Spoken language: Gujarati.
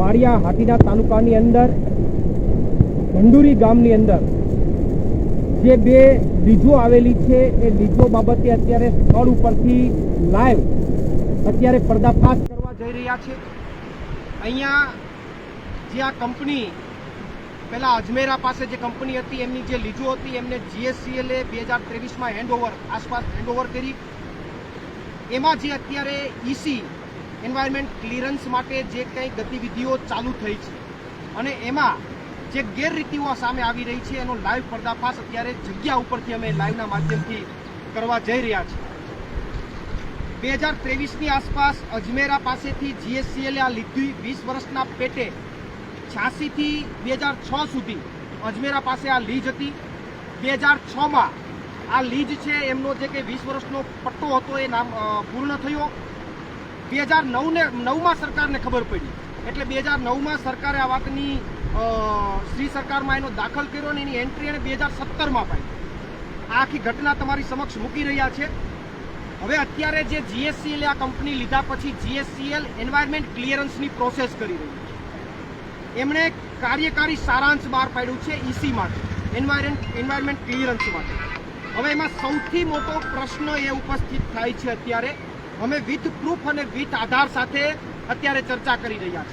માળિયા હાટીના તાલુકાની અંદર ભંડુરી ગામની અંદર જે બે લીજો આવેલી છે, એ લીજો બાબતે અત્યારે સ્થળ ઉપરથી લાઈવ અત્યારે પર્દાફાશ કરવા જઈ રહ્યા છે. અહીંયા જે આ કંપની, પહેલાં અજમેરા પાસે જે કંપની હતી, એમની જે લીજો હતી, એમને જીએસસીએલે બે હજાર ત્રેવીસમાં હેન્ડઓવર આસપાસ હેન્ડઓવર કરી. એમાં જે અત્યારે ઈસી એન્વાયરમેન્ટ ક્લિયરન્સ માટે જે કંઈ ગતિવિધિઓ ચાલુ થઈ છે. અને એમાં જે ગેરરીતિઓ સામે આવી રહી છે, એનો લાઈવ પર્દાફાશ અત્યારે જગ્યા ઉપરથી અમે લાઈવના માધ્યમથી કરવા જઈ રહ્યા છીએ. બે હજાર ત્રેવીસની આસપાસ અજમેરા પાસેથી જીએસસીએલે આ લીધી વીસ વર્ષના પેટે છ્યાસીથી બે હજાર છ સુધી અજમેરા પાસે આ લીજ હતી. બે હજાર છમાં આ લીજ છે, એમનો જે કે વીસ વર્ષનો પટ્ટો હતો એ નામ પૂર્ણ થયો. બે હજાર નવને નવમાં સરકારને ખબર પડી. એટલે બે હજાર નવમાં સરકારે આ વાતની શ્રી સરકારમાં એનો દાખલ કર્યો અને એની એન્ટ્રી એને બે હજાર સત્તરમાં પાડી. આ આખી ઘટના તમારી સમક્ષ મૂકી રહ્યા છે. હવે અત્યારે જે જીએસસીએલ આ કંપની લીધા પછી જીએસસીએલ એન્વાયરમેન્ટ ક્લિયરન્સની પ્રોસેસ કરી રહી છે. એમણે કાર્યકારી સારાંશ બહાર પાડ્યું છે ઈસી માટે એન્વાયરમેન્ટ એન્વાયરમેન્ટ ક્લિયરન્સ માટે. હવે એમાં સૌથી મોટો પ્રશ્ન એ ઉપસ્થિત થાય છે અત્યારે અમે વિથ પ્રૂફ અને વિથ આધાર સાથે અત્યારે ચર્ચા કરી રહ્યા